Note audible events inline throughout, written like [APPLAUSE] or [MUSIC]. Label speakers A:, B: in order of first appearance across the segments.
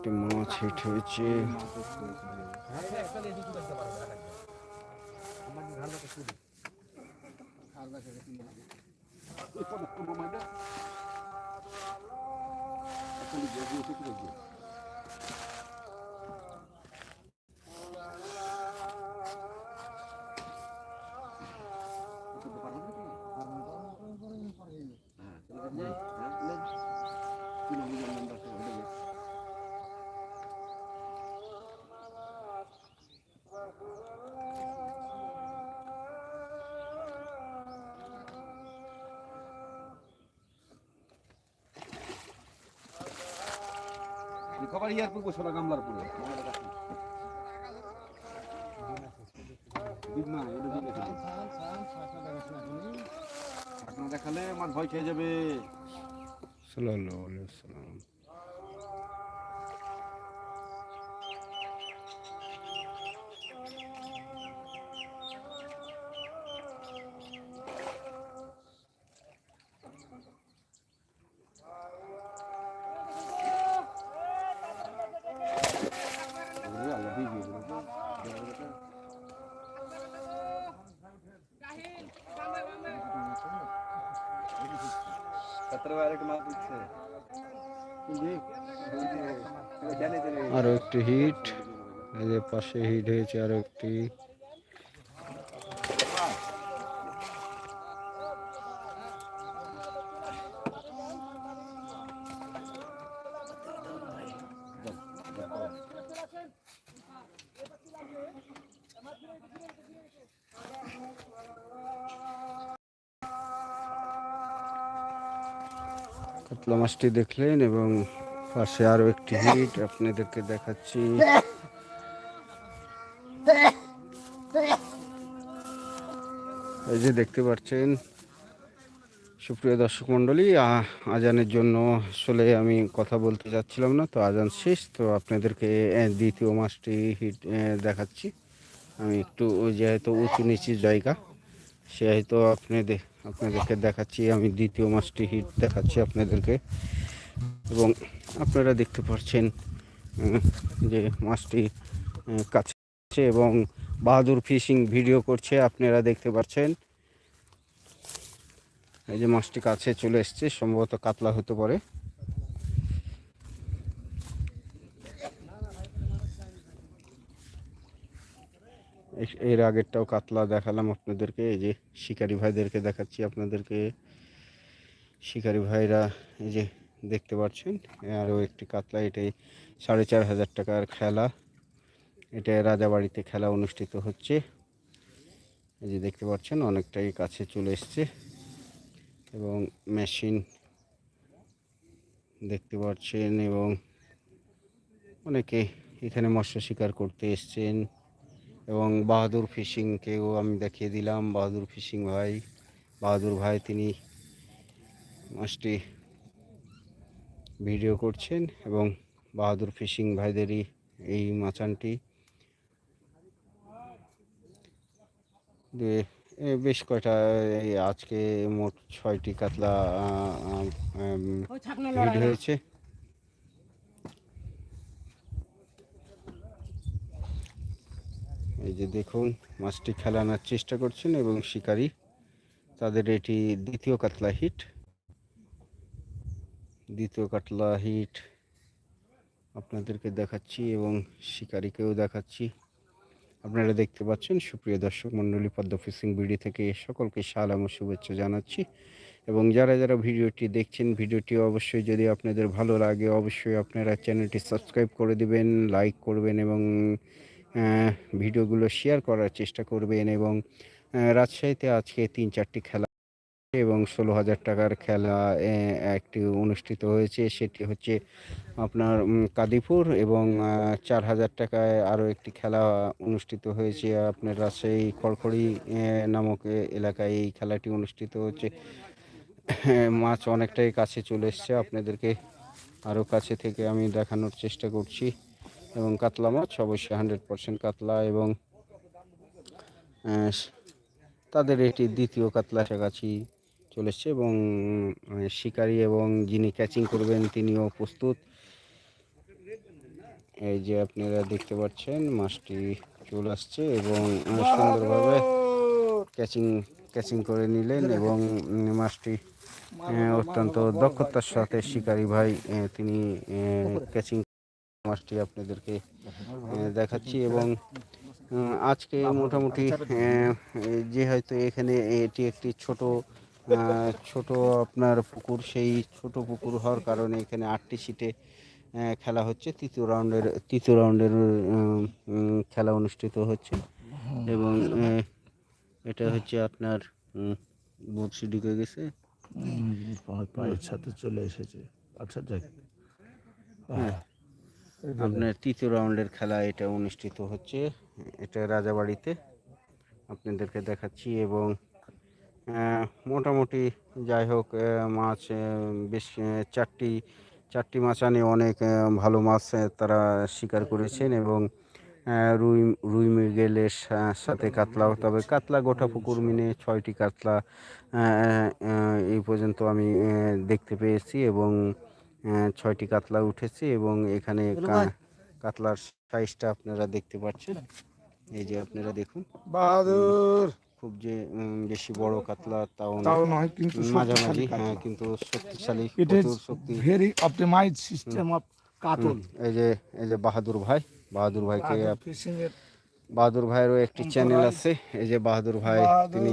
A: একটি মাছ হিট হয়েছে
B: খাবার ইয়ার পূর্ব সোনা গামলার পুরে দেখালে আমার ভয় খেয়ে যাবে।
A: সাল্লাল্লাহু
B: সতেরো বার একটা মাছ দিচ্ছে জানে জানে
A: আরও একটি হিট এই যে পাশে হিট হয়েছে আরও একটি কাতলা মাছটি দেখলেন এবং পাশে আরও একটি হিট আপনাদেরকে দেখাচ্ছি। এই যে দেখতে পাচ্ছেন, সুপ্রিয় দর্শক মণ্ডলী আজানের জন্য আসলে আমি কথা বলতে যাচ্ছিলাম না, তো আজান শেষ, তো আপনাদেরকে দ্বিতীয় মাছটি হিট দেখাচ্ছি। আমি একটু যেহেতু উঁচু নিচু জায়গা সেহেতু আপনাদের আপনাদেরকে দেখাচ্ছি, আমি দ্বিতীয় মাছটি হিট দেখাচ্ছি আপনাদেরকে। এবং আপনারা দেখতে পাচ্ছেন যে মাছটি কাছে এবং বাহাদুর ফিশিং ভিডিও করছে, আপনারা দেখতে পাচ্ছেন এই যে মাছটি কাছে চলে এসছে, সম্ভবত কাতলা হতে পারে। এর আগেরটাও কাতলা দেখালাম আপনাদেরকে, এই যে শিকারি ভাইদেরকে দেখাচ্ছি আপনাদেরকে। শিকারি ভাইরা, এই যে দেখতে পাচ্ছেন, আরও একটি কাতলা, এটাই সাড়ে চার হাজার টাকার খেলা। এটা রাজাবাড়িতে খেলা অনুষ্ঠিত হচ্ছে। এই যে দেখতে পাচ্ছেন, অনেকটাই কাছে চলে এসছে। এবং মেশিন দেখতে পাচ্ছেন এবং অনেকে এখানে মৎস্য শিকার করতে এসছেন। এবং বাহাদুর ফিশিংকেও আমি দেখিয়ে দিলাম। বাহাদুর ফিশিং ভাই বাহাদুর ভাই তিনি মাছটি ভিডিও করছেন এবং বাহাদুর ফিশিং ভাইদেরই এই মাচানটি বেশ কয়টা আজকে মোট ছয়টি কাতলা ভিড হয়েছে। এই যে দেখুন, মাছটি খেলানোর চেষ্টা করছেন এবং শিকারী তাদের এটি দ্বিতীয় কাতলা হিট। দ্বিতীয় কাতলা হিট আপনাদেরকে দেখাচ্ছি এবং শিকারীকেও দেখাচ্ছি। আপনারা দেখতে পাচ্ছেন, সুপ্রিয় দর্শক মণ্ডলী, পদ্ম ফিসিং বিডি থেকে সকলকে সালাম ও শুভেচ্ছা জানাচ্ছি। এবং যারা যারা ভিডিওটি দেখছেন, ভিডিওটি অবশ্যই যদি আপনাদের ভালো লাগে, অবশ্যই আপনারা চ্যানেলটি সাবস্ক্রাইব করে দিবেন, লাইক করবেন এবং ভিডিওগুলো শেয়ার করার চেষ্টা করবেন এবং রাজশাহীতে আজকে তিন চারটি খেলা এবং ষোলো হাজার টাকার খেলা একটি অনুষ্ঠিত হয়েছে। সেটি হচ্ছে আপনার কাদিপুর এবং চার হাজার টাকায় আরও একটি খেলা অনুষ্ঠিত হয়েছে আপনার রাজশাহী খড়খড়ি নামক এলাকায় এই খেলাটি অনুষ্ঠিত হচ্ছে। মাছ অনেকটাই কাছে চলে এসছে। আপনাদেরকে আরও কাছে থেকে আমি দেখানোর চেষ্টা করছি। এবং কাতলা মাছ, অবশ্যই হান্ড্রেড পার্সেন্ট কাতলা এবং তাদের এটি দ্বিতীয় কাতলা কাছাকাছি চলে এসছে এবং শিকারি এবং যিনি ক্যাচিং করবেন তিনিও প্রস্তুত। এই যে আপনারা দেখতে পাচ্ছেন, মাছটি চলে আসছে এবং সুন্দরভাবে ক্যাচিং ক্যাচিং করে নিলেন এবং মাছটি অত্যন্ত দক্ষতার সাথে শিকারি ভাই তিনি ক্যাচিং মাছটি আপনাদেরকে দেখাচ্ছি এবং আজকে মোটামুটি যে হয়তো এখানে এটি একটি ছোট ছোট আপনার পুকুর সেই ছোট পুকুর হওয়ার কারণে এখানে আটটি সিটে খেলা হচ্ছে। তৃতীয় রাউন্ডের তৃতীয় রাউন্ডের খেলা অনুষ্ঠিত হচ্ছে। এবং এটা হচ্ছে আপনার বড়শি ঢুকে গেছে।
C: পায়ের সাথে চলে এসেছে। আচ্ছা যাক। হ্যাঁ।
A: আপনার তৃতীয় রাউন্ডের খেলা এটা অনুষ্ঠিত হচ্ছে, এটা রাজাবাড়িতে। আপনাদেরকে দেখাচ্ছি এবং মোটামুটি যাই হোক মাছ বেশ চারটি চারটি মাছ আনে অনেক ভালো মাছ তারা শিকার করেছেন এবং রুই রুই মৃগেলের সাথে কাতলাও তবে কাতলা গোটা পুকুর মিনে ছয়টি কাতলা এই পর্যন্ত আমি দেখতে পেয়েছি এবং ছয়টি কাতলা উঠেছে এবং এখানে কাতলার সাইজটা আপনারা দেখতে পাচ্ছেন। এই যে আপনারা দেখুন।
C: বাহাদুর!
A: খুব যে বেশি বড় কাতলা তাও
C: তাও নয় কিন্তু
A: মাঝামাঝি হ্যাঁ কিন্তু শক্তিশালী শক্তি।
C: ভেরি অপটিমাইজ সিস্টেম অফ কাতল।
A: এই যে এই যে বাহাদুর ভাই বাহাদুর ভাইকে বাহাদুর ভাইয়েরও একটি চ্যানেল আছে। এই যে বাহাদুর ভাই তিনি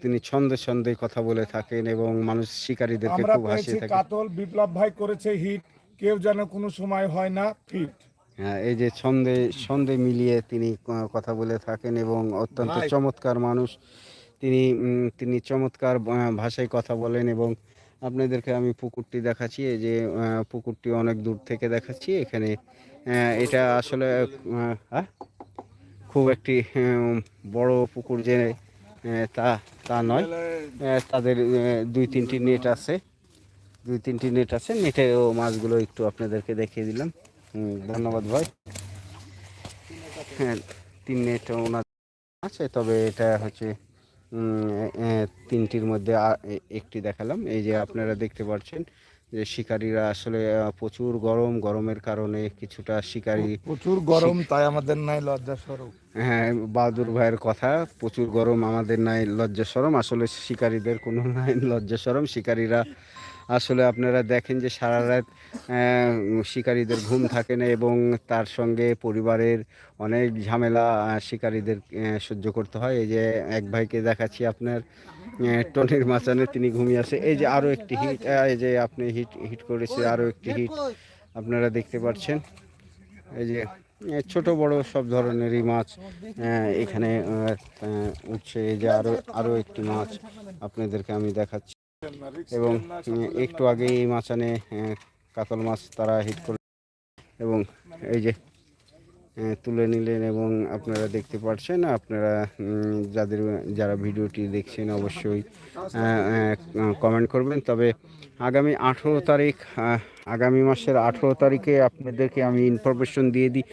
A: তিনি ছন্দে ছন্দে কথা বলে থাকেন এবং মানুষ শিকারীদেরকে খুব হাসিয়ে থাকেন
C: কাতল বিপ্লব ভাই করেছে হিট কেউ যেন কোনো সময় হয় না ফিট
A: হ্যাঁ এই যে ছন্দে ছন্দে মিলিয়ে তিনি কথা বলে থাকেন এবং অত্যন্ত চমৎকার মানুষ। তিনি তিনি চমৎকার ভাষায় কথা বলেন এবং আপনাদেরকে আমি পুকুরটি দেখাচ্ছি। এই যে পুকুরটি অনেক দূর থেকে দেখাচ্ছি। এখানে এটা আসলে? খুব একটি বড় পুকুর যে তা তা নয়। তাদের দুই তিনটি নেট আছে। দুই তিনটি নেট আছে। নেটেও মাছগুলো একটু আপনাদেরকে দেখিয়ে দিলাম। ধন্যবাদ ভাই। হ্যাঁ তিন নেট ওনার আছে, তবে এটা হচ্ছে তিনটির মধ্যে একটি দেখালাম। এই যে আপনারা দেখতে পাচ্ছেন যে শিকারীরা আসলে প্রচুর গরম গরমের কারণে কিছুটা শিকারি
C: প্রচুর গরম তাই আমাদের নাই লজ্জা সরম।
A: হ্যাঁ বাহাদুর ভাইয়ের কথা প্রচুর গরম আমাদের নাই লজ্জা সরম। আসলে শিকারীদের কোনো নাই লজ্জা সরম। শিকারীরা আসলে আপনারা দেখেন যে সারা রাত শিকারীদের ঘুম থাকে না এবং তার সঙ্গে পরিবারের অনেক ঝামেলা শিকারীদের সহ্য করতে হয়। এই যে এক ভাইকে দেখাচ্ছি আপনার টনের মাচানে তিনি ঘুমিয়ে আছে। এই যে আরও একটি হিট এই যে আপনি হিট হিট করেছে আরও একটি হিট আপনারা দেখতে পাচ্ছেন। এই যে ছোট বড় সব ধরনেরই মাছ এখানে উঠছে। এই যে আরও আরও একটি মাছ আপনাদেরকে আমি দেখাচ্ছি। এবং একটু আগে এই মাছানে কাতল মাছ তারা হিট করে এবং এই যে তুলে নিলেন এবং আপনারা দেখতে পাচ্ছেন আপনারা যাদের, যারা ভিডিওটি দেখছেন অবশ্যই কমেন্ট করবেন। তবে আগামী আঠেরো তারিখ আগামী মাসের আঠেরো তারিখে আপনাদেরকে আমি ইনফরমেশন দিয়ে দিই।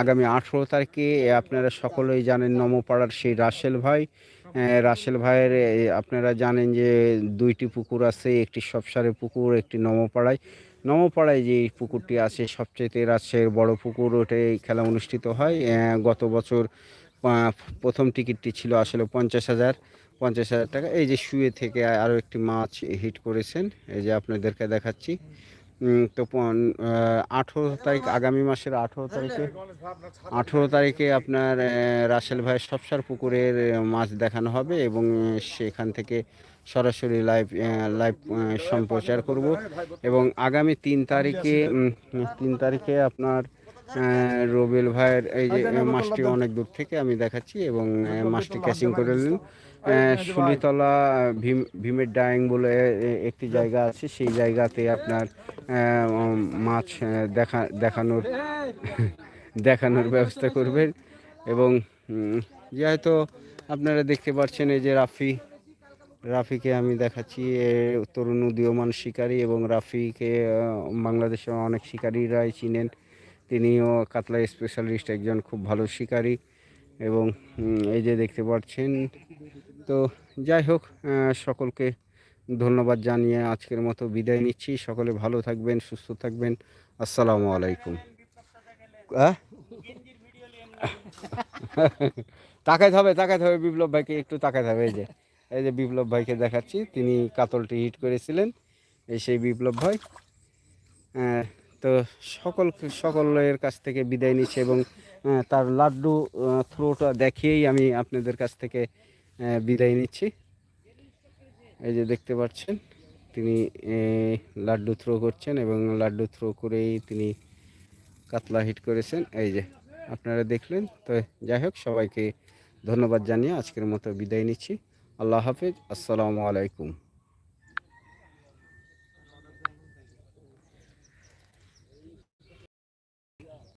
A: আগামী আঠেরো তারিখে আপনারা সকলেই জানেন নমপাড়ার সেই রাসেল ভাই। রাসেল ভাইয়ের আপনারা জানেন যে দুইটি পুকুর আছে, একটি সবসারে পুকুর, একটি নমপাড়ায়। নমপাড়ায় যে পুকুরটি আছে সবচেয়ে রাজশাহীর বড় পুকুর, ওটাই খেলা অনুষ্ঠিত হয়। গত বছর প্রথম টিকিটটি ছিল আসলে পঞ্চাশ হাজার পঞ্চাশ হাজার টাকা। এই যে শুয়ে থেকে আরও একটি মাছ হিট করেছেন। এই যে আপনাদেরকে দেখাচ্ছি। তো আঠেরো তারিখ আগামী মাসের আঠেরো তারিখে আঠেরো তারিখে আপনার রাসেল ভাইয়ের সবসার পুকুরের মাছ দেখানো হবে এবং সেখান থেকে সরাসরি লাইভ লাইভ সম্প্রচার করব এবং আগামী তিন তারিখে তিন তারিখে আপনার রবিল ভাইয়ের এই যে মাছটি অনেক দূর থেকে আমি দেখাচ্ছি এবং মাছটি ক্যাচিং করে আহ, শুলিতলা ভীম ভীমের ডাইং বলে একটি জায়গা আছে। সেই জায়গাতে আপনার মাছ দেখা দেখানোর [LAUGHS] দেখানোর ব্যবস্থা করবেন। এবং যেহেতু আপনারা দেখতে পাচ্ছেন এই যে রাফি রাফিকে আমি দেখাচ্ছি। এ তরুণ উদীয়মান শিকারী এবং রাফিকে বাংলাদেশের অনেক শিকারীরাই চিনেন। তিনিও কাতলা স্পেশালিস্ট একজন খুব ভালো শিকারী। এবং এই যে দেখতে পাচ্ছেন, তো যাই হোক সকলকে ধন্যবাদ জানিয়ে আজকের মতো বিদায় নিচ্ছি। সকলে ভালো থাকবেন, সুস্থ থাকবেন। আসসালামু আলাইকুম। তাকাইতে হবে তাকাইতে হবে, বিপ্লব ভাইকে একটু তাকাইতে হবে। এই যে এই যে বিপ্লব ভাইকে দেখাচ্ছি, তিনি কাতলটি হিট করেছিলেন, এই সেই বিপ্লব ভাই। তো সকল সকলের কাছ থেকে বিদায় নিচ্ছে এবং তার লাড্ডু থ্রোটা দেখিয়েই আমি আপনাদের কাছ থেকে বিদায় নিচ্ছি। এই যে দেখতে পাচ্ছেন, তিনি লাড্ডু থ্রো করছেন এবং লাড্ডু থ্রো করেই তিনি কাতলা হিট করেছেন। এই যে, আপনারা দেখলেন, তো যাই হোক, সবাইকে ধন্যবাদ জানিয়ে আজকের মতো বিদায় নিচ্ছি। আল্লাহ হাফিজ, আসসালামু আলাইকুম।